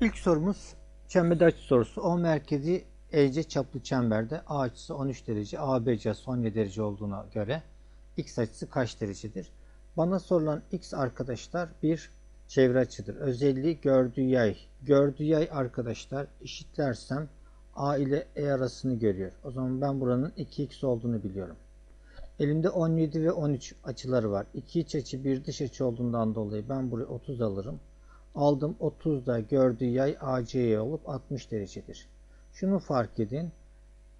İlk sorumuz çemberde açı sorusu. O merkezi EC çaplı çemberde A açısı 13 derece, AB açısı 17 derece olduğuna göre X açısı kaç derecedir? Bana sorulan X arkadaşlar bir çevre açıdır. Özelliği gördüğü yay. Gördüğü yay arkadaşlar eşitlersem A ile E arasını görüyor. O zaman ben buranın 2X olduğunu biliyorum. Elimde 17 ve 13 açıları var. 2 iç açı bir dış açı olduğundan dolayı ben buraya 30 alırım. Aldım 30 da gördüğü yay AC'ye olup 60 derecedir. Şunu fark edin.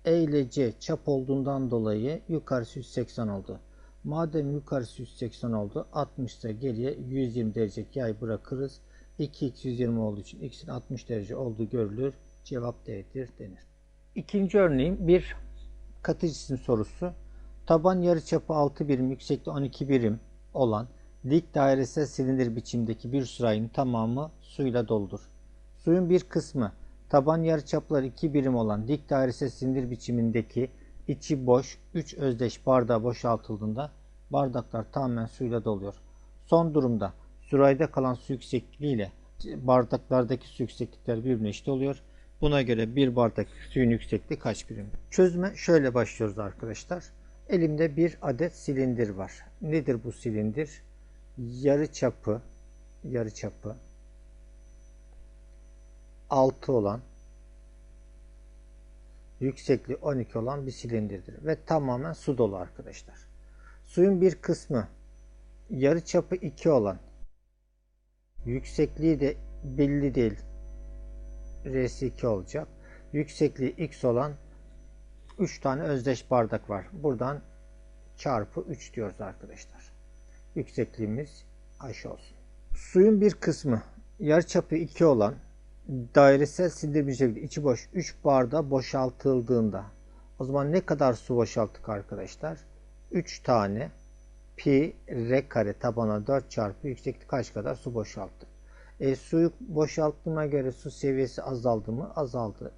E ile C çap olduğundan dolayı yukarısı 180 oldu. Madem yukarısı 180 oldu 60 ise geriye 120 derece yay bırakırız. 2x 120 olduğu için x'in 60 derece olduğu görülür. Cevap D'dir denir. İkinci örneğim bir katı cisim sorusu. Taban yarıçapı 6 birim, yüksekliği 12 birim olan dik dairesel silindir biçimdeki bir sürahinin tamamı suyla doludur. Suyun bir kısmı taban yarıçapları 2 birim olan dik dairesel silindir biçimindeki içi boş 3 özdeş bardağa boşaltıldığında bardaklar tamamen suyla doluyor. Son durumda sürahide kalan su yüksekliği ile bardaklardaki su yükseklikleri birbirine eşit oluyor. Buna göre bir bardak suyun yüksekliği kaç birim? Çözüme şöyle başlıyoruz arkadaşlar. Elimde bir adet silindir var. Nedir bu silindir? Yarı çapı, yarı çapı 6 olan yüksekliği 12 olan bir silindirdir ve tamamen su dolu arkadaşlar. Suyun bir kısmı yarı çapı 2 olan yüksekliği de belli değil. RS2 olacak. Yüksekliği X olan 3 tane özdeş bardak var. Buradan çarpı 3 diyoruz arkadaşlar. Yüksekliğimiz H olsun. Suyun bir kısmı yarıçapı 2 olan dairesel sindirim şekli içi boş 3 barda boşaltıldığında o zaman ne kadar su boşalttık arkadaşlar? 3 tane pi r kare tabana 4 çarpı yükseklik kaç kadar su boşalttık? E, suyu boşalttığıma göre su seviyesi azaldı mı? Azaldı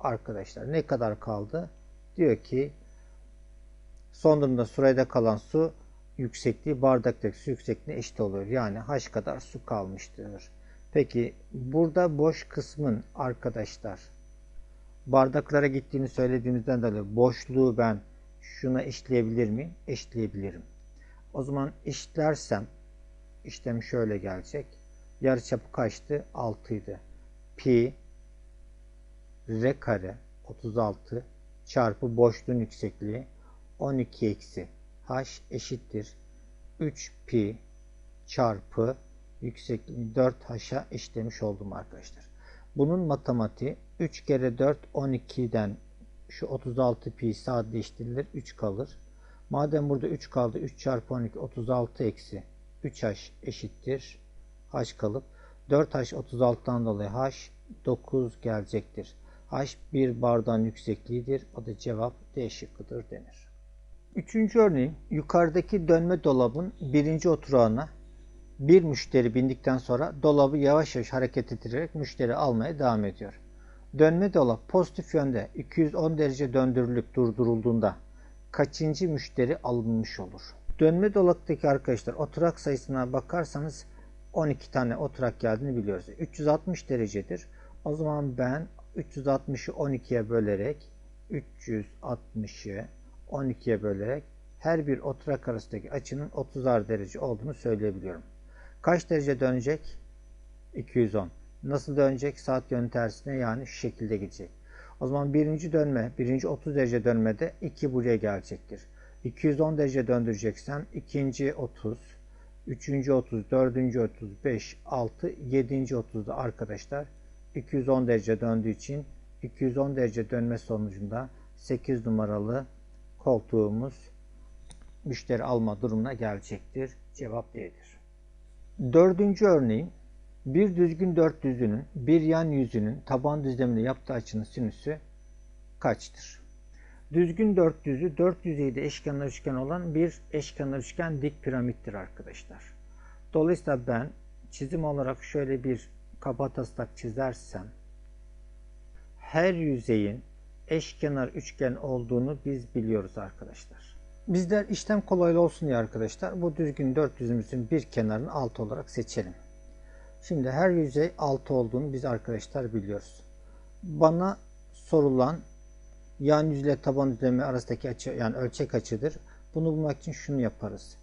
arkadaşlar. Ne kadar kaldı? Diyor ki son durumda sürede kalan su yüksekliği bardaktaki yüksekliğine eşit oluyor. Yani h kadar su kalmıştır. Peki burada boş kısmın arkadaşlar bardaklara gittiğini söylediğimizden dolayı boşluğu ben şuna eşitleyebilir miyim? Eşitleyebilirim. O zaman eşitlersem işlem şöyle gelecek. Yarıçapı kaçtı? 6 idi. Pi r kare 36 çarpı boşluğun yüksekliği 12 eksi h eşittir 3 pi çarpı yüksekliği 4h'a eşitlemiş oldum arkadaşlar. Bunun matematiği 3 kere 4 12'den şu 36 pi sadeleştirilir 3 kalır. Madem burada 3 kaldı 3 çarpı 12 36 eksi 3h eşittir h kalıp 4h 36'dan dolayı h 9 gelecektir. H bir bardağın yüksekliğidir. O da cevap D şıkkıdır denir. Üçüncü örneğin yukarıdaki dönme dolabın birinci oturağına bir müşteri bindikten sonra dolabı yavaş yavaş hareket ettirerek müşteri almaya devam ediyor. Dönme dolap pozitif yönde 210 derece döndürülüp durdurulduğunda kaçıncı müşteri alınmış olur? Dönme dolaptaki arkadaşlar oturak sayısına bakarsanız 12 tane oturak geldiğini biliyoruz. 360 derecedir. O zaman ben 360'ı 12'ye bölerek 360'ı 12'ye bölerek her bir oturak arasındaki açının 30'ar derece olduğunu söyleyebiliyorum. Kaç derece dönecek? 210. Nasıl dönecek? Saat yönü tersine yani şu şekilde gidecek. O zaman birinci dönme, birinci 30 derece dönmede 2 buraya gelecektir. 210 derece döndüreceksem ikinci 30, üçüncü 30, dördüncü 30, 5, 6, yedinci 30'da arkadaşlar 210 derece döndüğü için 210 derece dönme sonucunda 8 numaralı koltuğumuz müşteri alma durumuna gelecektir. Cevap D'dir. Dördüncü örneğin bir düzgün dört düzünün bir yan yüzünün taban düzleminde yaptığı açının sinüsü kaçtır? Düzgün dört düzü dört yüzeyde eşkenar üçgen olan bir eşkenar üçgen dik piramittir arkadaşlar. Dolayısıyla ben çizim olarak şöyle bir kabataslak çizersem her yüzeyin eşkenar üçgen olduğunu biz biliyoruz arkadaşlar. Bizler işlem kolaylı olsun diye arkadaşlar bu düzgün dört düzümüzün bir kenarını alt olarak seçelim. Şimdi her yüzey 6 olduğunu biz arkadaşlar biliyoruz. Bana sorulan yan yüz ile taban düzlemi arasındaki açı yani ölçek açıdır. Bunu bulmak için şunu yaparız.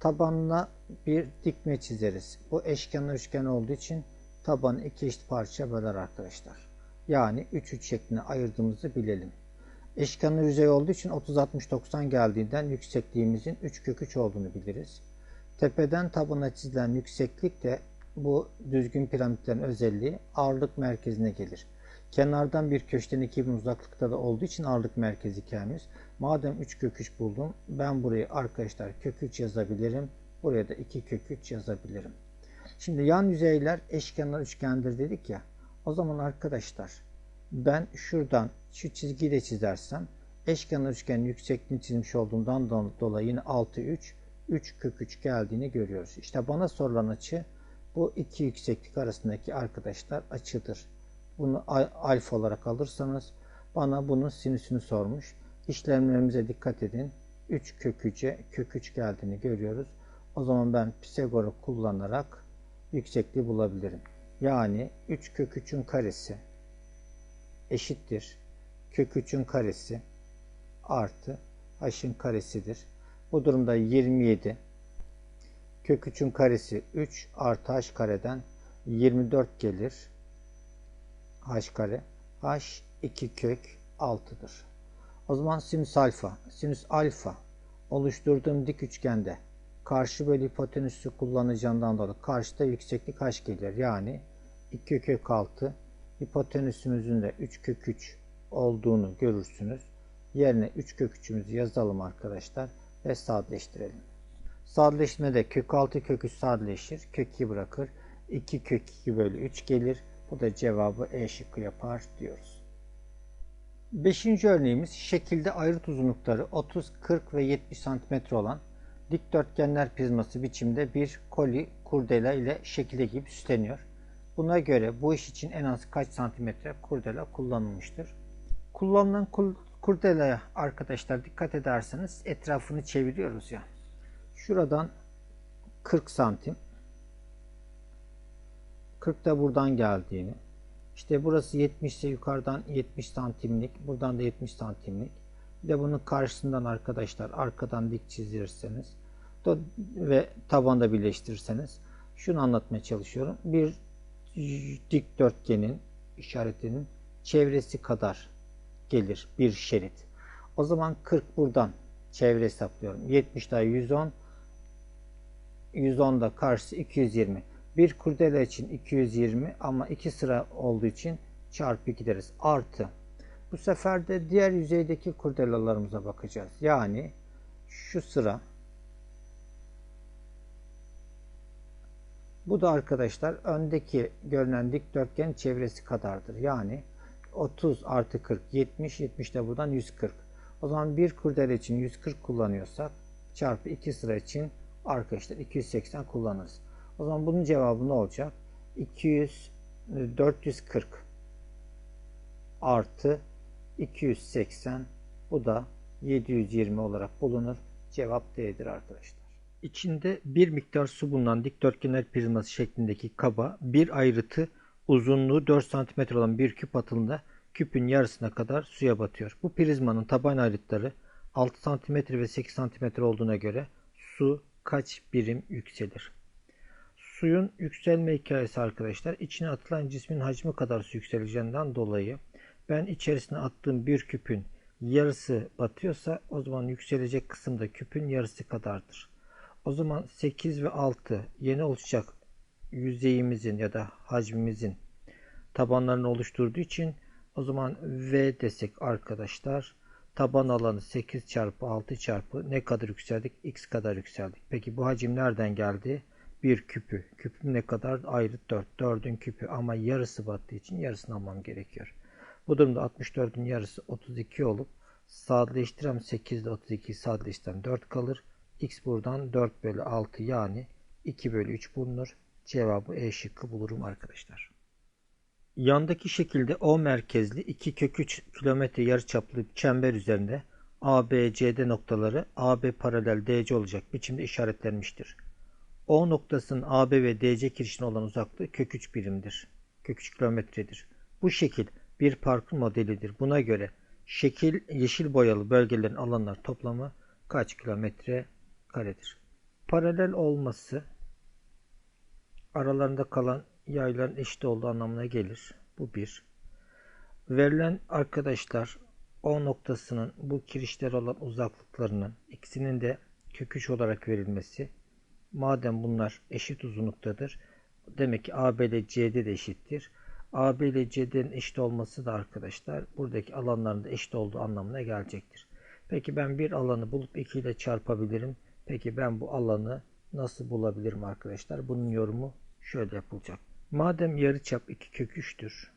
Tabanla bir dikme çizeriz. Bu eşkenar üçgen olduğu için tabanı iki eşit parça böler arkadaşlar. Yani 3 3 şeklinde ayırdığımızı bilelim. Eşkenar yüzey olduğu için 30 60 90 geldiğinden yüksekliğimizin 3 kök 3 olduğunu biliriz. Tepeden tabana çizilen yükseklik de bu düzgün piramitlerin özelliği ağırlık merkezine gelir. Kenardan bir köşeden 2000 uzaklıkta da olduğu için ağırlık merkezi hikayemiz. Madem 3 kök 3 buldum ben burayı arkadaşlar kök 3 yazabilirim. Buraya da 2 kök 3 yazabilirim. Şimdi yan yüzeyler eşkenar üçgendir dedik ya. O zaman arkadaşlar ben şuradan şu çizgiyi de çizersem eşkenar üçgenin yüksekliğini çizmiş olduğumdan dolayı yine 6 3 3 kök 3 geldiğini görüyoruz. İşte bana sorulan açı bu iki yükseklik arasındaki arkadaşlar açıdır. Bunu alfa olarak alırsanız bana bunun sinüsünü sormuş. İşlemlerimize dikkat edin. 3 kök 3'e kök 3 geldiğini görüyoruz. O zaman ben Pisagor'u kullanarak yüksekliği bulabilirim. Yani 3 kök 3'ün karesi eşittir. Kök 3'ün karesi artı h'ın karesidir. Bu durumda 27 kök 3'ün karesi 3 artı h kareden 24 gelir. h kare. h 2 kök 6'dır. O zaman sinüs alfa. Sinüs alfa oluşturduğum dik üçgende karşı bölü hipotenüsü kullanacağından dolayı karşıda yükseklik h gelir. Yani 2 kök 6 hipotenüsümüzün de 3 kök 3 olduğunu görürsünüz. Yerine 3 kök 3'ümüzü yazalım arkadaşlar ve sadeleştirelim. Sadeleşmede kök 6 kök 3 sadeleşir. Kök 2 bırakır. 2 kök 2 bölü 3 gelir. Bu da cevabı E şıkkı yapar diyoruz. Beşinci örneğimiz şekilde ayrıt uzunlukları 30, 40 ve 70 cm olan dikdörtgenler prizması biçimde bir koli kurdela ile şekilde gibi süsleniyor. Buna göre bu iş için en az kaç santimetre kurdela kullanılmıştır? Kullanılan kurdelaya arkadaşlar dikkat ederseniz etrafını çeviriyoruz ya. Şuradan 40 santim 40 da buradan geldiğini işte burası 70 ise yukarıdan 70 santimlik buradan da 70 santimlik bir de bunun karşısından arkadaşlar arkadan dik çizirseniz ve tabanda birleştirirseniz şunu anlatmaya çalışıyorum. Bir dikdörtgenin işaretinin çevresi kadar gelir bir şerit. O zaman 40 buradan çevre hesaplıyorum. 70 daha 110 110 da karşısı 220. Bir kurdele için 220 ama iki sıra olduğu için çarpı 2 deriz. Artı. Bu sefer de diğer yüzeydeki kurdelalarımıza bakacağız. Yani şu sıra Bu da arkadaşlar öndeki görünen dikdörtgen çevresi kadardır. Yani 30 artı 40 70 70 de buradan 140. O zaman bir kurdele için 140 kullanıyorsak çarpı 2 sıra için arkadaşlar 280 kullanırız. O zaman bunun cevabı ne olacak? 200 440 artı 280 bu da 720 olarak bulunur. Cevap D'dir arkadaşlar. İçinde bir miktar su bulunan dikdörtgenler prizması şeklindeki kaba bir ayrıtı uzunluğu 4 cm olan bir küp atıldığında küpün yarısına kadar suya batıyor. Bu prizmanın taban ayrıtları 6 cm ve 8 cm olduğuna göre su kaç birim yükselir? Suyun yükselme hikayesi arkadaşlar içine atılan cismin hacmi kadar su yükseleceğinden dolayı ben içerisine attığım bir küpün yarısı batıyorsa o zaman yükselecek kısım da küpün yarısı kadardır. O zaman 8 ve 6 yeni oluşacak yüzeyimizin ya da hacmimizin tabanlarını oluşturduğu için o zaman V desek arkadaşlar taban alanı 8 çarpı 6 çarpı ne kadar yükseldik? X kadar yükseldik. Peki bu hacim nereden geldi? Bir küpü. Küpüm ne kadar? Ayrı 4. 4'ün küpü ama yarısı battığı için yarısını almam gerekiyor. Bu durumda 64'ün yarısı 32 olup sadeleştirem 8 ile 32 sadeleştirem 4 kalır. X buradan 4 bölü 6 yani 2 bölü 3 bulunur. Cevabı E şıkkı bulurum arkadaşlar. Yandaki şekilde O merkezli 2 kök 3 kilometre yarıçaplı çember üzerinde A, B, C'de noktaları AB paralel DC olacak biçimde işaretlenmiştir. O noktasının AB ve DC kirişine olan uzaklığı kök 3 birimdir. Kök 3 kilometredir. Bu şekil bir parkur modelidir. Buna göre şekil yeşil boyalı bölgelerin alanlar toplamı kaç kilometre karedir? Paralel olması aralarında kalan yayların eşit olduğu anlamına gelir. Bu bir. Verilen arkadaşlar O noktasının bu kirişler olan uzaklıklarının ikisinin de kök 3 olarak verilmesi. Madem bunlar eşit uzunluktadır. Demek ki AB ile CD de eşittir. AB ile CD'nin eşit olması da arkadaşlar buradaki alanların da eşit olduğu anlamına gelecektir. Peki ben bir alanı bulup 2 ile çarpabilirim. Peki ben bu alanı nasıl bulabilirim arkadaşlar? Bunun yorumu şöyle yapılacak. Madem yarıçap 2 kök 3'tür.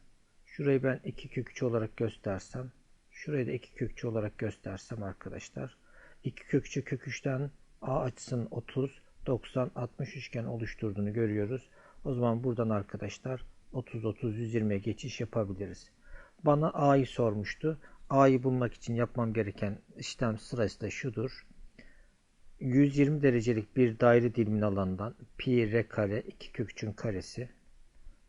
Şurayı ben 2 kök 3 olarak göstersem. Şurayı da 2 kök 3 olarak göstersem arkadaşlar. 2 kök 3'ü kök 3'ten A açısının 30, 90, 60 üçgen oluşturduğunu görüyoruz. O zaman buradan arkadaşlar 30, 30, 120'ye geçiş yapabiliriz. Bana A'yı sormuştu. A'yı bulmak için yapmam gereken işlem sırası da şudur. 120 derecelik bir daire dilimin alanından pi r kare 2 kök 3'ün karesi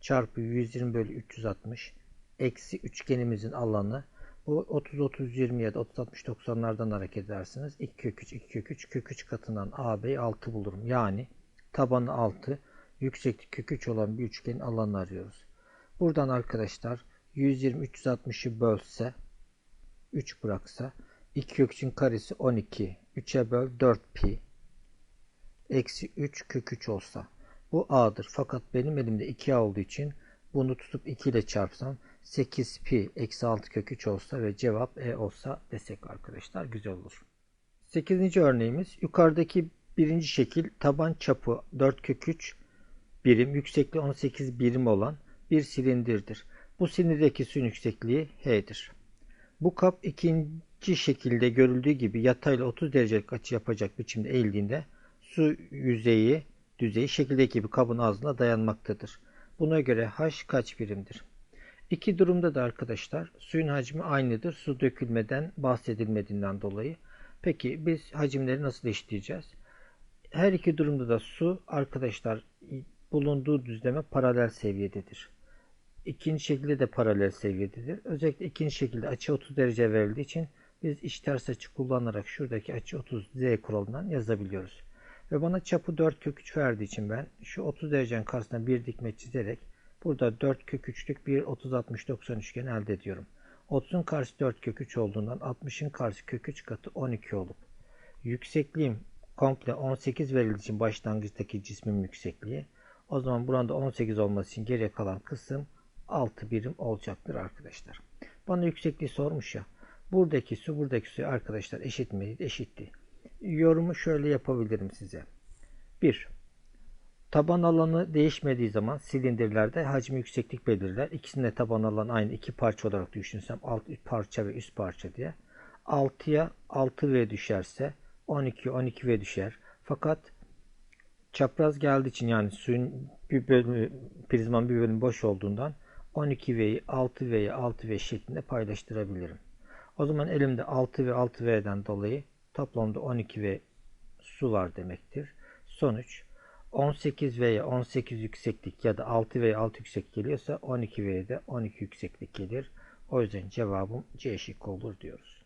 çarpı 120 bölü 360 eksi üçgenimizin alanı bu 30 30 20 ya da 30 60 90'lardan hareket edersiniz. 2 kök 3 2 kök 3 kök 3 katından AB'yi 6 bulurum. Yani tabanı 6 yükseklik kök 3 olan bir üçgenin alanını arıyoruz. Buradan arkadaşlar 120 360'ı bölse 3 bıraksa 2 kök 3'ün karesi 12 3'e böl 4 pi eksi 3 kök 3 olsa bu a'dır. Fakat benim elimde 2a olduğu için bunu tutup 2 ile çarpsam 8 pi eksi 6 kök 3 olsa ve cevap e olsa desek arkadaşlar güzel olur. 8. örneğimiz yukarıdaki birinci şekil taban çapı 4 kök 3 birim yüksekliği 18 birim olan bir silindirdir. Bu silinderdeki suyun yüksekliği h'dir. Bu kap ikinci şekilde görüldüğü gibi yatayla 30 derecelik açı yapacak biçimde eğildiğinde su yüzeyi düzeyi şekildeki gibi kabın ağzına dayanmaktadır. Buna göre h kaç birimdir? İki durumda da arkadaşlar suyun hacmi aynıdır. Su dökülmeden bahsedilmediğinden dolayı. Peki biz hacimleri nasıl eşitleyeceğiz? Her iki durumda da su arkadaşlar bulunduğu düzleme paralel seviyededir. İkinci şekilde de paralel seviyededir. Özellikle ikinci şekilde açı 30 derece verildiği için biz iç ters açı kullanarak şuradaki açı 30 z kuralından yazabiliyoruz. Ve bana çapı 4 kök 3 verdiği için ben şu 30 derecenin karşısına bir dikme çizerek burada 4 kök 3'lük bir 30 60 90 üçgen elde ediyorum. 30'un karşısı 4 kök 3 olduğundan 60'ın karşısı kök 3 katı 12 olup yüksekliğim komple 18 verildiği için başlangıçtaki cismin yüksekliği o zaman burada 18 olması için geriye kalan kısım 6 birim olacaktır arkadaşlar. Bana yüksekliği sormuş ya. Buradaki su buradaki su arkadaşlar eşit miydi? Eşitti. Yorumu şöyle yapabilirim size. 1. Taban alanı değişmediği zaman silindirlerde hacmi yükseklik belirler. İkisinde taban alanı aynı iki parça olarak düşünsem alt parça ve üst parça diye. 6'ya 6V düşerse 12 12V düşer. Fakat çapraz geldiği için yani suyun bir bölümü prizmanın bir bölümü boş olduğundan 12V'yi 6V'ye 6V şeklinde paylaştırabilirim. O zaman elimde 6 ve 6V'den dolayı toplamda 12V su var demektir. Sonuç 18 V'ye 18 yükseklik ya da 6 V'ye 6 yüksek geliyorsa 12 V'ye de 12 yükseklik gelir. O yüzden cevabım C şıkkı olur diyoruz.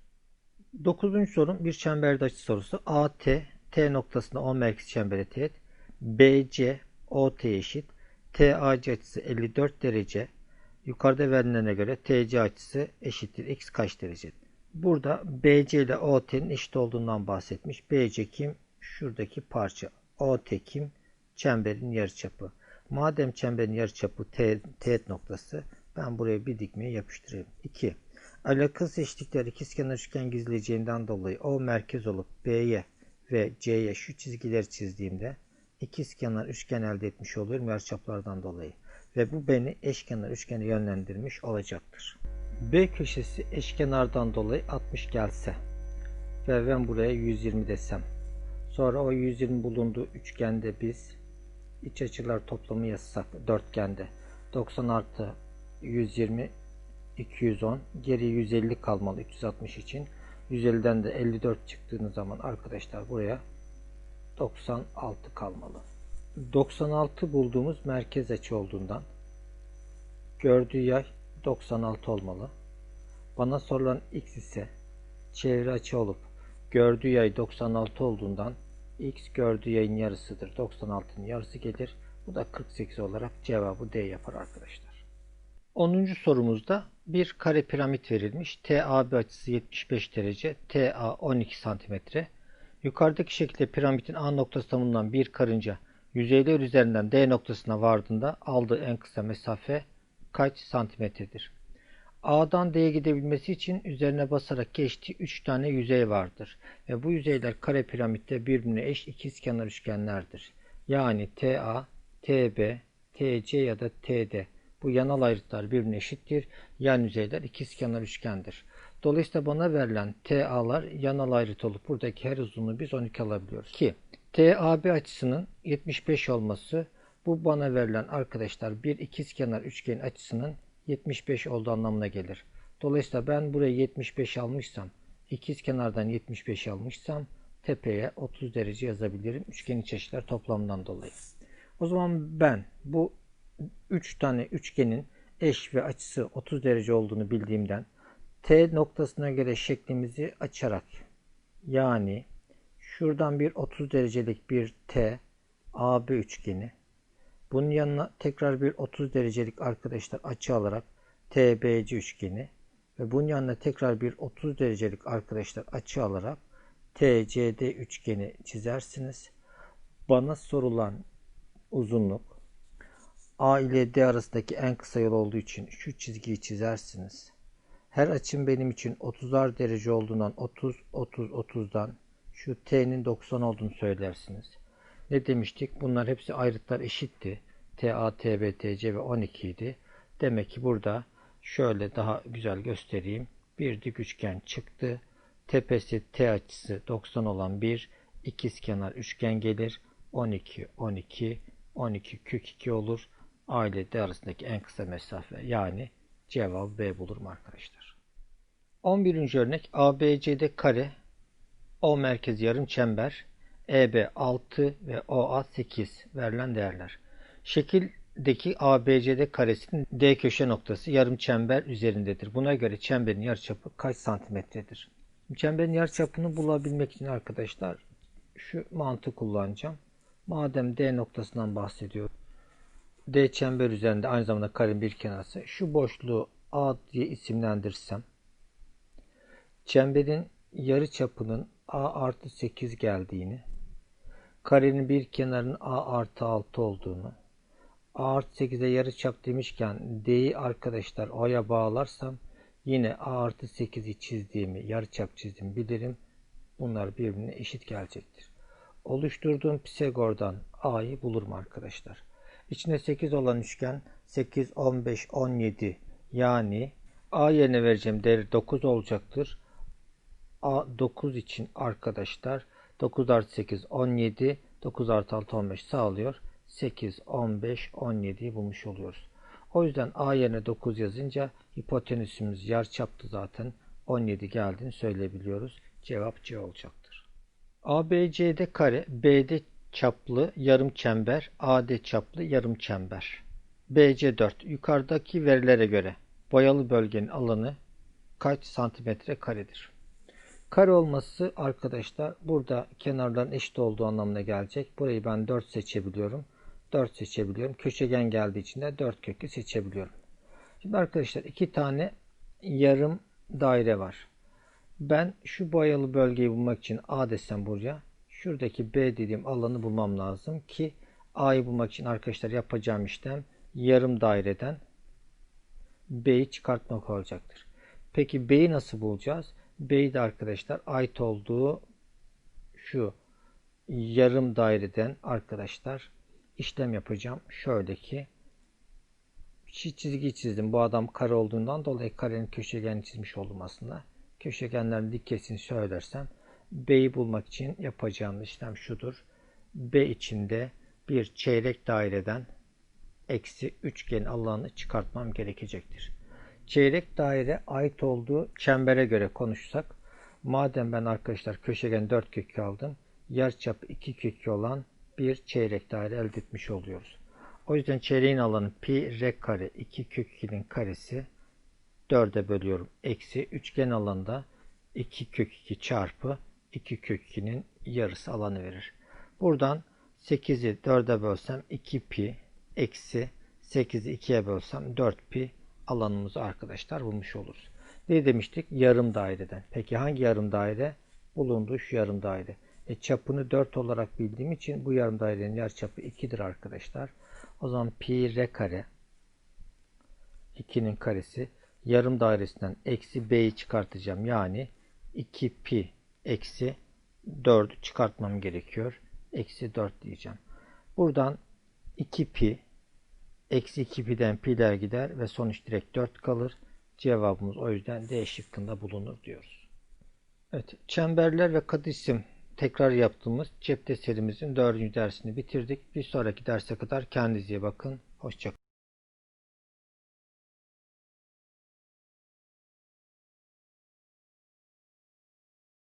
9. sorun bir çemberde açı sorusu. AT T noktasında 10 merkez çembere teğet. BC OT eşit. TAC açısı 54 derece. Yukarıda verilene göre TC açısı eşittir. X kaç derece? Burada BC ile OT'nin eşit olduğundan bahsetmiş. BC kim? Şuradaki parça. OT kim? Çemberin yarıçapı. Madem çemberin yarıçapı T, teğet noktası ben buraya bir dikmeyi yapıştırayım. 2. Alakasız eşitlikler ikizkenar üçgen gizleyeceğinden dolayı O merkez olup B'ye ve C'ye şu çizgileri çizdiğimde ikizkenar üçgen elde etmiş oluyorum yarıçaplardan dolayı. Ve bu beni eşkenar üçgene yönlendirmiş olacaktır. B köşesi eşkenardan dolayı 60 gelse ve ben buraya 120 desem. Sonra o 120 bulunduğu üçgende biz iç açılar toplamı yazsak dörtgende 90 artı 120 210 geri 150 kalmalı 360 için 150'den de 54 çıktığınız zaman arkadaşlar buraya 96 kalmalı 96 bulduğumuz merkez açı olduğundan gördüğü yay 96 olmalı. Bana sorulan x ise çevre açı olup gördüğü yay 96 olduğundan x gördüğü yayın yarısıdır. 96'nın yarısı gelir. Bu da 48 olarak cevabı D yapar arkadaşlar. 10. sorumuzda bir kare piramit verilmiş. TAB açısı 75 derece, TA 12 santimetre. Yukarıdaki şekilde piramidin A noktası bulunan bir karınca yüzeyler üzerinden D noktasına vardığında aldığı en kısa mesafe kaç santimetredir? A'dan D'ye gidebilmesi için üzerine basarak geçtiği 3 tane yüzey vardır. Ve bu yüzeyler kare piramitte birbirine eş ikizkenar üçgenlerdir. Yani TA, TB, TC ya da TD. Bu yanal ayrıtlar birbirine eşittir. Yan yüzeyler ikizkenar üçgendir. Dolayısıyla bana verilen TA'lar yanal ayrıt olup buradaki her uzunluğu biz 12 alabiliyoruz. Ki TAB açısının 75 olması bu bana verilen arkadaşlar bir ikizkenar üçgen açısının 75 olduğu anlamına gelir. Dolayısıyla ben buraya 75 almışsam, ikiz kenardan 75 almışsam tepeye 30 derece yazabilirim. Üçgen iç açılar toplamından dolayı. O zaman ben bu 3 tane üçgenin eş ve açısı 30 derece olduğunu bildiğimden T noktasına göre şeklimizi açarak yani şuradan bir 30 derecelik bir T AB üçgeni bunun yanına tekrar bir 30 derecelik arkadaşlar açı alarak TBC üçgeni ve bunun yanına tekrar bir 30 derecelik arkadaşlar açı alarak TCD üçgeni çizersiniz. Bana sorulan uzunluk A ile D arasındaki en kısa yol olduğu için şu çizgiyi çizersiniz. Her açım benim için 30'ar derece olduğundan 30, 30, 30'dan şu T'nin 90 olduğunu söylersiniz. Ne demiştik? Bunlar hepsi ayrıtlar eşitti. TA, TB, TC ve 12 idi. Demek ki burada şöyle daha güzel göstereyim. Bir dik üçgen çıktı. Tepesi T açısı 90 olan bir ikizkenar üçgen gelir. 12, 12, 12 kök 2 olur. A ile D arasındaki en kısa mesafe yani cevabı B bulurum arkadaşlar. 11. örnek ABCD kare O merkez yarım çember EB 6 ve OA 8 verilen değerler. Şekildeki ABCD karesinin D köşe noktası yarım çember üzerindedir. Buna göre çemberin yarıçapı kaç santimetredir? Çemberin yarıçapını bulabilmek için arkadaşlar şu mantığı kullanacağım. Madem D noktasından bahsediyor. D çember üzerinde aynı zamanda karenin bir kenarı. Şu boşluğu A diye isimlendirsem çemberin yarı çapının A artı 8 geldiğini karenin bir kenarının A artı 6 olduğunu A artı 8'e yarı çap demişken D'yi arkadaşlar O'ya bağlarsam yine A artı 8'i çizdiğimi yarı çap çizdim bilirim. Bunlar birbirine eşit gelecektir. Oluşturduğum Pisagor'dan A'yı bulurum arkadaşlar. İçinde 8 olan üçgen 8, 15, 17 yani A yerine vereceğim değer 9 olacaktır. A 9 için arkadaşlar 9 artı 8 17 9 artı 6 15 sağlıyor. 8, 15, 17'yi bulmuş oluyoruz. O yüzden A yerine 9 yazınca hipotenüsümüz yer çaptı zaten 17 geldiğini söyleyebiliyoruz. Cevap C olacaktır. ABCD kare BD çaplı yarım çember AD çaplı yarım çember. BC4 yukarıdaki verilere göre boyalı bölgenin alanı kaç santimetre karedir? Kare olması arkadaşlar burada kenarların eşit olduğu anlamına gelecek. Burayı ben 4 seçebiliyorum. 4 seçebiliyorum. Köşegen geldiği için de 4 kökü seçebiliyorum. Şimdi arkadaşlar iki tane yarım daire var. Ben şu boyalı bölgeyi bulmak için A desem buraya. Şuradaki B dediğim alanı bulmam lazım ki A'yı bulmak için arkadaşlar yapacağım işlem yarım daireden B'yi çıkartmak olacaktır. Peki B'yi nasıl bulacağız? B'yi de arkadaşlar ait olduğu şu yarım daireden arkadaşlar işlem yapacağım. Şöyle ki çizgi çizdim. Bu adam kare olduğundan dolayı karenin köşegenini çizmiş oldum aslında. Köşegenlerin dikesini söylersem B'yi bulmak için yapacağım işlem şudur. B içinde bir çeyrek daireden eksi üçgen alanı çıkartmam gerekecektir. Çeyrek daire ait olduğu çembere göre konuşsak madem ben arkadaşlar köşegen 4 kök aldım yer çapı 2 kökü olan bir çeyrek daire elde etmiş oluyoruz. O yüzden çeyreğin alanı pi r kare 2 kök 2'nin karesi 4'e bölüyorum. Eksi üçgen alanda 2 kök 2 çarpı 2 kök 2'nin yarısı alanı verir. Buradan 8'i 4'e bölsem 2 pi eksi 8'i 2'ye bölsem 4 pi alanımızı arkadaşlar bulmuş oluruz. Ne demiştik? Yarım daireden. Peki hangi yarım daire? Bulunduğu şu yarım daire. E, çapını 4 olarak bildiğim için bu yarım dairenin yarıçapı 2'dir arkadaşlar. O zaman pi r kare 2'nin karesi yarım dairesinden eksi b'yi çıkartacağım. Yani 2 pi eksi 4'ü çıkartmam gerekiyor. Eksi 4 diyeceğim. Buradan 2 pi eksi 2 pi'den pi'ler gider ve sonuç direkt 4 kalır. Cevabımız o yüzden D şıkkında bulunur diyoruz. Evet, çemberler ve kadisim tekrar yaptığımız cepte serimizin dördüncü dersini bitirdik. Bir sonraki derse kadar kendinize bakın. Hoşçakalın.